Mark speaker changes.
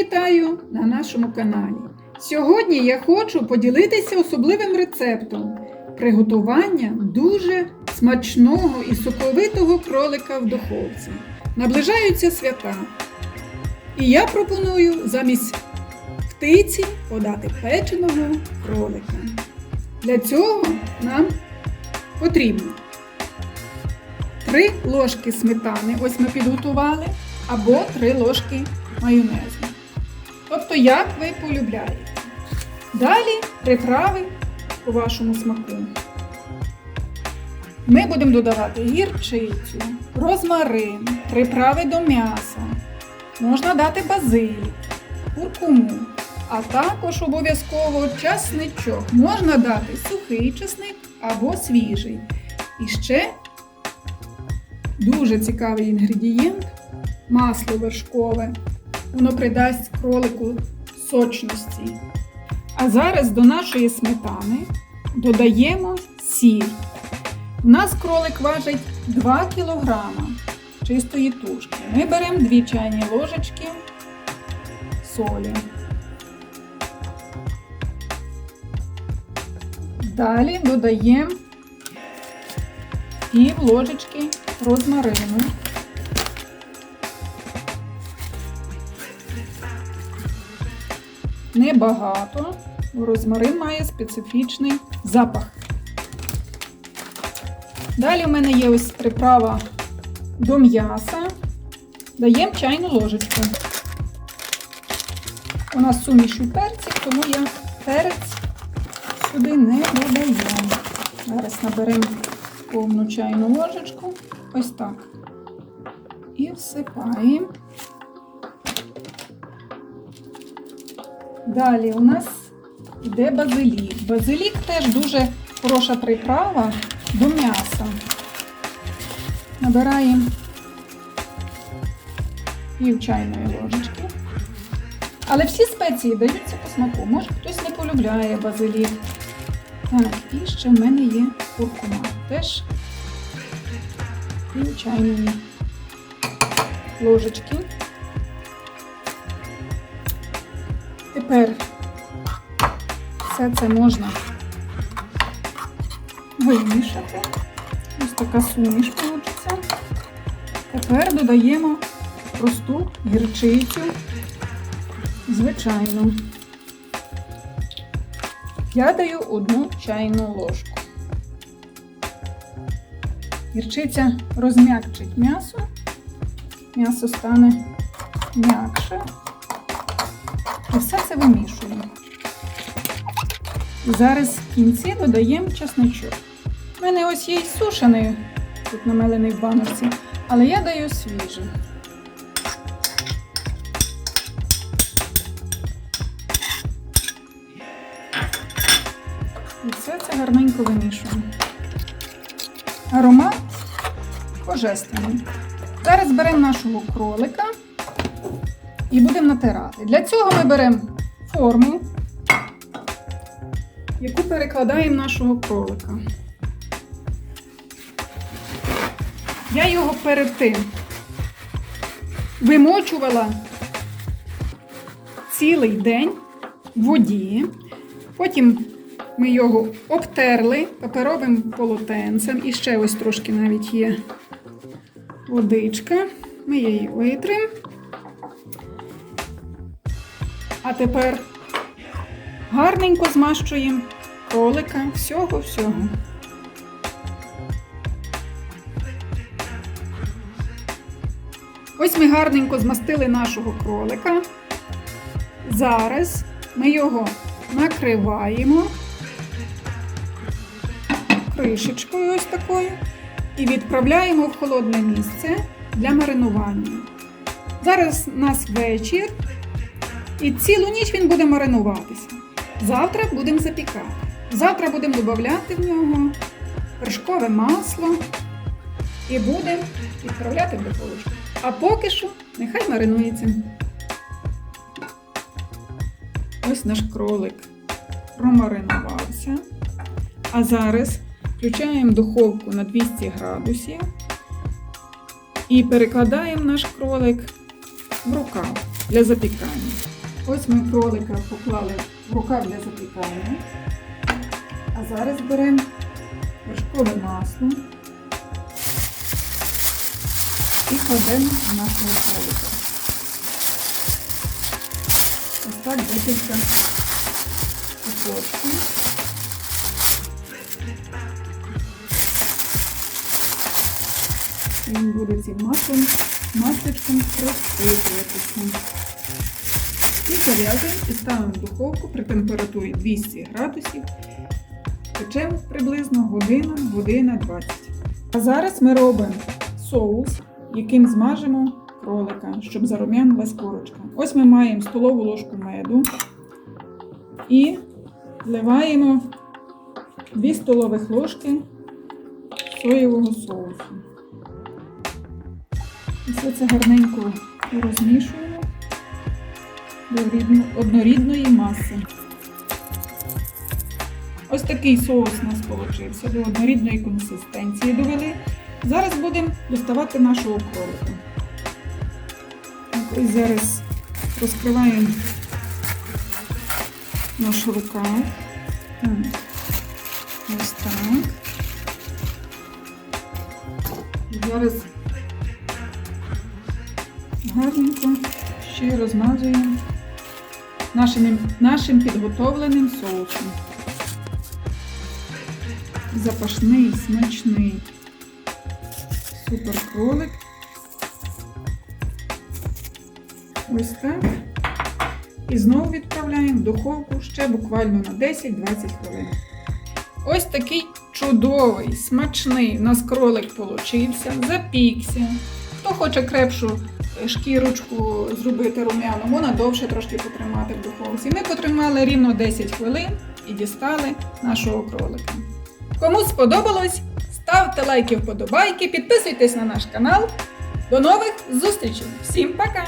Speaker 1: вітаю на нашому каналі. Сьогодні я хочу поділитися особливим рецептом приготування дуже смачного і соковитого кролика в духовці. Наближаються свята. І я пропоную замість птиці подати печеного кролика. Для цього нам потрібно 3 ложки сметани, ось ми підготували, або 3 ложки майонезу. Тобто, як ви полюбляєте. Далі приправи по вашому смаку. Ми будемо додавати гірчицю, розмарин, приправи до м'яса. Можна дати базилік, куркуму, а також обов'язково часничок. Можна дати сухий часник або свіжий. І ще дуже цікавий інгредієнт масло вершкове. Воно придасть кролику сочності. А зараз до нашої сметани додаємо сіль. У нас кролик важить 2 кг чистої тушки. Ми беремо 2 чайні ложечки солі. Далі додаємо пів ложечки розмарину. Небагато, розмарин має специфічний запах. Далі в мене є ось приправа до м'яса. Даємо чайну ложечку. У нас суміші перців, тому я перець сюди не додаю. Зараз наберемо повну чайну ложечку. Ось так. І всипаємо. Далі у нас йде базилік. Базилік теж дуже хороша приправа до м'яса. Набираємо пів чайної ложечки. Але всі спеції даються по смаку. Може хтось не полюбляє базилік. Так, і ще в мене є куркума. Теж пів чайної ложечки. Тепер все це можна вимішати. Ось така суміш вийде. Тепер додаємо просту гірчицю, звичайну. Я даю одну чайну ложку. Гірчиця розм'якчить м'ясо, м'ясо стане м'якше. І все це вимішуємо. Зараз в кінці додаємо чесночок. У мене ось є й сушений, тут намелений в баночці, але я даю свіжий. І все це гарненько вимішуємо. Аромат божественний. Зараз беремо нашого кролика і будемо натирати. Для цього ми беремо форму, яку перекладаємо нашого кролика. Я його перед тим вимочувала цілий день в воді. Потім ми його обтерли паперовим полотенцем. І ще ось трошки навіть є водичка. Ми її витримо. А тепер гарненько змащуємо кролика всього-всього. Ось ми гарненько змастили нашого кролика. Зараз ми його накриваємо кришечкою ось такою і відправляємо в холодне місце для маринування. Зараз у нас вечір. І цілу ніч він буде маринуватися. Завтра будемо запікати. Завтра будемо додати в нього вершкове масло і будемо відправляти в духовочку. А поки що нехай маринується. Ось наш кролик промаринувався. А зараз включаємо духовку на 200 градусів і перекладаємо наш кролик в рукав. для запікання. Ось ми кролика поклали в рукав для запікання. А зараз беремо вершкове масло і кладемо в нашого кролика. Ось так декілька кусочків. Він буде цим маслом, масличком розпитуватися. І зав'язуємо і ставимо в духовку при температурі 200 градусів. Печемо приблизно година, година 20. А зараз ми робимо соус, яким змажемо кролика, щоб зарум'янилась корочка. Ось ми маємо столову ложку меду і вливаємо 2 столових ложки соєвого соусу. Все це гарненько розмішуємо однорідної маси. Ось такий соус у нас получився, до однорідної консистенції довели. Зараз будемо доставати нашого кролика. Ось зараз розкриваємо наш рукав. Ось так. Зараз нашим, підготовленим соусом. Запашний, смачний. Супер кролик. Ось так. І знову відправляємо в духовку ще буквально на 10-20 хвилин. Ось такий чудовий, смачний у нас кролик получився, запікся. Хто хоче крепшу шкірочку зробити рум'яну, можна довше трошки потримати в духовці. Ми потримали рівно 10 хвилин і дістали нашого кролика. Кому сподобалось, ставте лайки, вподобайки, підписуйтесь на наш канал. До нових зустрічей! Всім пока!